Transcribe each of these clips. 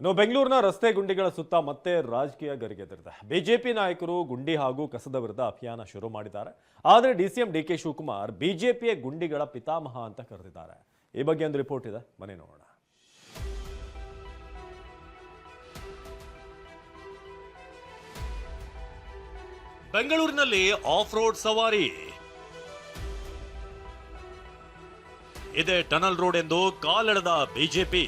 ಇನ್ನು ಬೆಂಗಳೂರಿನ ರಸ್ತೆ ಗುಂಡಿಗಳ ಸುತ್ತ ಮತ್ತೆ ರಾಜಕೀಯ ಗರಿಗೆದರಿದೆ ಬಿಜೆಪಿ ನಾಯಕರು ಗುಂಡಿ ಹಾಗೂ ಕಸದ ವಿರುದ್ಧ ಅಭಿಯಾನ ಶುರು ಮಾಡಿದ್ದಾರೆ. ಆದರೆ ಡಿಸಿಎಂ ಡಿ ಕೆ ಶಿವಕುಮಾರ್ ಬಿಜೆಪಿಯ ಗುಂಡಿಗಳ ಪಿತಾಮಹ ಅಂತ ಕರೆದಿದ್ದಾರೆ. ಈ ಬಗ್ಗೆ ಒಂದು ರಿಪೋರ್ಟ್ ಇದೆ. ಮನೆ ನೋಡೋಣ. ಬೆಂಗಳೂರಿನಲ್ಲಿ ಆಫ್ ರೋಡ್ ಸವಾರಿ. ಇದೆ ಟನಲ್ ರೋಡ್ ಎಂದು ಕಾಲೆಳೆದ ಬಿಜೆಪಿ.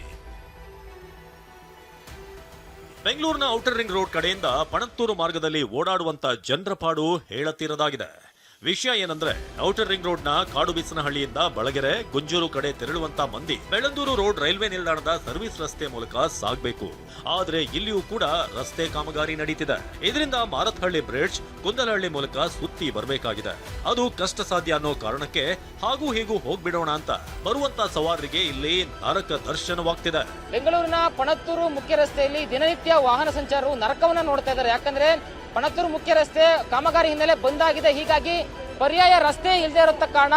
ಬೆಂಗಳೂರಿನ ಔಟರ್ ರಿಂಗ್ ರೋಡ್ ಕಡೆಯಿಂದ ಪಣತ್ತೂರು ಮಾರ್ಗದಲ್ಲಿ ಓಡಾಡುವಂತ ಜನರ ಪಾಡು ಹೇಳತೀರದಾಗಿದೆ. ವಿಷಯ ಏನಂದ್ರೆ ಔಟರ್ ರಿಂಗ್ ರೋಡ್ನ ಕಾಡುಬೀಸನಹಳ್ಳಿಯಿಂದ ಬಳಗೆರೆ, ಗುಂಜೂರು ಕಡೆ ತೆರಳುವಂತ ಮಂದಿ ಬೆಳಂದೂರು ರೋಡ್ ರೈಲ್ವೆ ನಿಲ್ದಾಣದ ಸರ್ವಿಸ್ ರಸ್ತೆ ಮೂಲಕ ಸಾಗಬೇಕು. ಆದ್ರೆ ಇಲ್ಲಿಯೂ ಕೂಡ ರಸ್ತೆ ಕಾಮಗಾರಿ ನಡೀತಿದೆ. ಇದರಿಂದ ಮಾರತ್ಹಳ್ಳಿ ಬ್ರಿಡ್ಜ್, ಕುಂದಲಹಳ್ಳಿ ಮೂಲಕ ಸುತ್ತಿ ಬರಬೇಕಾಗಿದೆ. ಅದು ಕಷ್ಟ ಸಾಧ್ಯ ಅನ್ನೋ ಕಾರಣಕ್ಕೆ ಹಾಗೂ ಹೀಗೂ ಹೋಗ್ಬಿಡೋಣ ಅಂತ ಬರುವಂತ ಸವಾರರಿಗೆ ಇಲ್ಲಿ ನರಕ ದರ್ಶನವಾಗ್ತಿದೆ. ಬೆಂಗಳೂರಿನ ಪಣತ್ತೂರು ಮುಖ್ಯ ರಸ್ತೆಯಲ್ಲಿ ದಿನನಿತ್ಯ ವಾಹನ ಸಂಚಾರವು ನರಕವನ್ನ ನೋಡ್ತಾ ಇದ್ದಾರೆ. ಯಾಕಂದ್ರೆ ಪಣತ್ತೂರು ಮುಖ್ಯ ರಸ್ತೆ ಕಾಮಗಾರಿ ಹಿನ್ನೆಲೆ ಬಂದಾಗಿದೆ. ಹೀಗಾಗಿ ಪರ್ಯಾಯ ರಸ್ತೆ ಇಲ್ಲದೆ ಇರೋದ ಕಾರಣ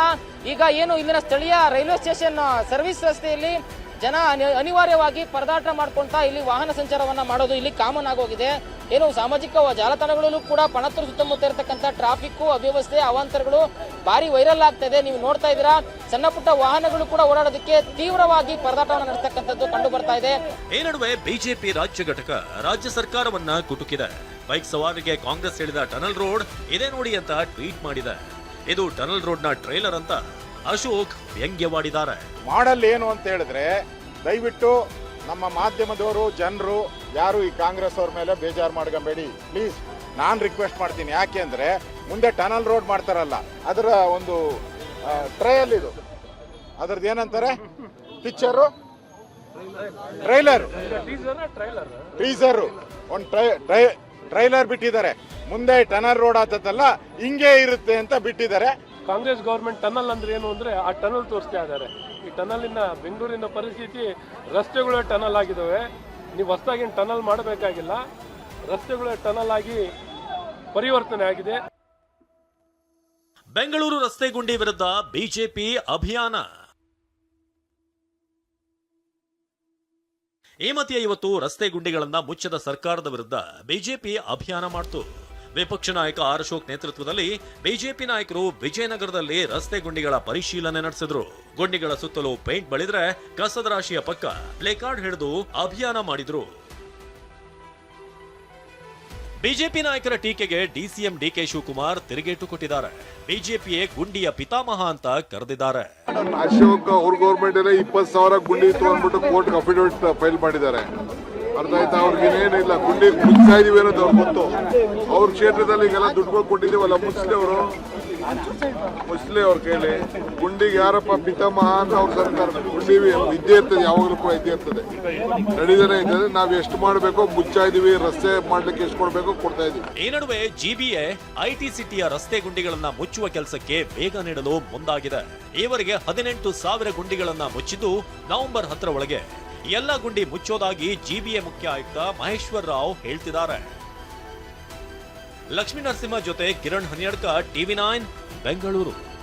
ಈಗ ಏನು ಇಲ್ಲಿನ ಸ್ಥಳೀಯ ರೈಲ್ವೆ ಸ್ಟೇಷನ್ ಸರ್ವಿಸ್ ರಸ್ತೆಯಲ್ಲಿ ಜನ ಅನಿ- ಅನಿವಾರ್ಯವಾಗಿ ಪರದಾಟ ಮಾಡ್ಕೊಂತ ಇಲ್ಲಿ ವಾಹನ ಸಂಚಾರವನ್ನ ಮಾಡೋದು ಇಲ್ಲಿ ಕಾಮನ್ ಆಗೋಗಿದೆ. ಏನು ಸಾಮಾಜಿಕ ಜಾಲತಾಣಗಳಲ್ಲೂ ಕೂಡ ಪಣತ್ತೂರು ಸುತ್ತಮುತ್ತ ಇರತಕ್ಕಂಥ ಟ್ರಾಫಿಕ್ ಅವ್ಯವಸ್ಥೆ, ಅವಾಂತರಗಳು ಭಾರಿ ವೈರಲ್ ಆಗ್ತಾ ನೀವು ನೋಡ್ತಾ ಇದ್ದೀರಾ, ಸಣ್ಣ ಪುಟ್ಟ ವಾಹನಗಳು ಕೂಡ ಓಡಾಡೋದಕ್ಕೆ ತೀವ್ರವಾಗಿ ಪರದಾಟವನ್ನು ನಡೆಸ್ತಕ್ಕಂಥದ್ದು ಕಂಡು ಬರ್ತಾ ಇದೆ. ಈ ನಡುವೆ ಬಿಜೆಪಿ ರಾಜ್ಯ ಘಟಕ ರಾಜ್ಯ ಸರ್ಕಾರವನ್ನ ಕುಟುಕಿದೆ. ಬೈಕ್ ಸವಾರಿಗೆ ಕಾಂಗ್ರೆಸ್ ಹೇಳಿದ ಟನಲ್ ರೋಡ್ ಇದೇ ನೋಡಿ ಅಂತ ಟ್ವೀಟ್ ಮಾಡಿದೆ. ಇದು ಟನಲ್ ರೋಡ್ನ ಟ್ರೈಲರ್ ಅಂತ ಅಶೋಕ್ ವ್ಯಂಗ್ಯವಾಡಿದ್ದಾರೆ. ಮಾಡಲ್ ಏನು ಅಂತ ಹೇಳಿದ್ರೆ ದಯವಿಟ್ಟು ನಮ್ಮ ಮಾಧ್ಯಮದವರು ಜನರು ಯಾರು ಈ ಕಾಂಗ್ರೆಸ್ ಅವ್ರ ಮೇಲೆ ಬೇಜಾರು ಮಾಡ್ಕೊಂಬೇಡಿ. ಪ್ಲೀಸ್ ನಾನು ರಿಕ್ವೆಸ್ಟ್ ಮಾಡ್ತೀನಿ. ಯಾಕೆ ಅಂದ್ರೆ ಮುಂದೆ ಟನಲ್ ರೋಡ್ ಮಾಡ್ತಾರಲ್ಲ ಅದರ ಒಂದು ಟ್ರಯಲ್ ಇದು. ಅದ್ರದ್ದು ಏನಂತಾರೆ? ಪಿಕ್ಚರು ಟ್ರೈಲರ್ ಟೀಸರ್ ಒಂದು ಟ್ರೈಲರ್ ಬಿಟ್ಟಿದ್ದಾರೆ. ಮುಂದೆ ಟನಲ್ ರೋಡ್ ಆತದಲ್ಲ ಹಿಂಗೆ ಇರುತ್ತೆ ಅಂತ ಬಿಟ್ಟಿದ್ದಾರೆ. ಕಾಂಗ್ರೆಸ್ ಗೌರ್ಮೆಂಟ್ ಟನಲ್ ಅಂದ್ರೆ ಏನು ಅಂದ್ರೆ ಆ ಟನಲ್ ತೋರಿಸ್ತಾ ಇದ್ದಾರೆ. ಈ ಟನಲಿನ ಬೆಂಗಳೂರಿನ ಪರಿಸ್ಥಿತಿ ರಸ್ತೆಗಳ ಟನಲ್ ಆಗಿದ್ದಾವೆ. ನೀವು ಹೊಸದಾಗಿ ಟನಲ್ ಮಾಡಬೇಕಾಗಿಲ್ಲ. ರಸ್ತೆಗಳ ಟನಲ್ ಆಗಿ ಪರಿವರ್ತನೆ ಆಗಿದೆ. ಬೆಂಗಳೂರು ರಸ್ತೆ ಗುಂಡಿ ವಿರುದ್ಧ ಬಿಜೆಪಿ ಅಭಿಯಾನ. ಈ ಮಧ್ಯೆ ಇವತ್ತು ರಸ್ತೆ ಗುಂಡಿಗಳನ್ನ ಮುಚ್ಚದ ಸರ್ಕಾರದ ವಿರುದ್ಧ ಬಿಜೆಪಿ ಅಭಿಯಾನ ಮಾಡ್ತು. ವಿಪಕ್ಷ ನಾಯಕ ಆರ್ ಅಶೋಕ್ ನೇತೃತ್ವದಲ್ಲಿ ಬಿಜೆಪಿ ನಾಯಕರು ವಿಜಯನಗರದಲ್ಲಿ ರಸ್ತೆ ಗುಂಡಿಗಳ ಪರಿಶೀಲನೆ ನಡೆಸಿದ್ರು. ಗುಂಡಿಗಳ ಸುತ್ತಲೂ ಪೇಂಟ್ ಬಳಿದ್ರೆ ಕಸದ ರಾಶಿಯ ಪಕ್ಕ ಪ್ಲೇಕಾರ್ಡ್ ಹಿಡಿದು ಅಭಿಯಾನ ಮಾಡಿದ್ರು. ಬಿಜೆಪಿ ನಾಯಕರ ಟೀಕೆಗೆ ಡಿಸಿಎಂ ಡಿಕೆ ಶಿವಕುಮಾರ್ ತಿರುಗೇಟು ಕೊಟ್ಟಿದ್ದಾರೆ. ಬಿಜೆಪಿಯೇ ಗುಂಡಿಯ ಪಿತಾಮಹ ಅಂತ ಕರೆದಿದ್ದಾರೆ. ಅಶೋಕ್, ಅವ್ರ ಗೌರ್ಮೆಂಟ್ ಇಪ್ಪತ್ತು ಸಾವಿರ ಗುಂಡಿ ಇತ್ತು ಅಂದ್ಬಿಟ್ಟು ಕೋರ್ಟ್ ಅಫಿಡವಿಟ್ ಫೈಲ್ ಮಾಡಿದ್ದಾರೆ. ಅರ್ಥ ಆಯ್ತಾ? ಅವ್ರಿಗೆ ಏನಿಲ್ಲ ಗುಂಡಿ ಮುಚ್ಚಾ ಇದೀವಿ ಅನ್ನೋದು ಅವ್ರಿಗೆ ಗೊತ್ತು. ಅವ್ರ ಕ್ಷೇತ್ರದಲ್ಲಿ ಈಗೆಲ್ಲ ದುಡ್ಡು ಕೊಟ್ಟಿದ್ದೀವಲ್ಲ ಅವರು ಮುಸ್ಲಿ ಅವ್ರ ಕೇಳಿ ಗುಂಡಿಗೆ ಯಾರಪ್ಪ ಪಿತಾಮಹ ಅಂತ ಅವ್ರು ಸರ್ಕಾರ ಗುಂಡಿ ಇದ್ದೇ ಇರ್ತದೆ, ಯಾವಾಗಲೂ ಕೂಡ ಇದ್ದೇ ಇರ್ತದೆ. ನಡೀತಾನೆ ಇರ್ತದೆ ನಾವು ಎಷ್ಟು ಮಾಡಬೇಕೋ ಮುಚ್ಚಾ ಇದೀವಿ ರಸ್ತೆ ಮಾಡ್ಲಿಕ್ಕೆ ಎಷ್ಟು ಕೊಡಬೇಕು, ಕೊಡ್ತಾ ಇದೀವಿ. ಈ ನಡುವೆ ಜಿಬಿಎ ಐಟಿ ಸಿಟಿಯ ರಸ್ತೆ ಗುಂಡಿಗಳನ್ನ ಮುಚ್ಚುವ ಕೆಲಸಕ್ಕೆ ವೇಗ ನೀಡಲು ಮುಂದಾಗಿದೆ. ಈವರೆಗೆ ಹದಿನೆಂಟು ಸಾವಿರ ಗುಂಡಿಗಳನ್ನ ಮುಚ್ಚಿದ್ದು ನವೆಂಬರ್ ಹತ್ತರ ಒಳಗೆ. ಎಲ್ಲ ಗುಂಡಿ ಮುಚ್ಚೋದಾಗಿ ಜಿಬಿಎ ಮುಖ್ಯ ಆಯುಕ್ತ ಮಹೇಶ್ವರ್ ರಾವ್ ಹೇಳ್ತಿದ್ದಾರೆ. ಲಕ್ಷ್ಮೀ ನರಸಿಂಹ ಜೊತೆ ಕಿರಣ್ ಹನಿಯಡ್ಕ ಟಿವಿ ನೈನ್ ಬೆಂಗಳೂರು.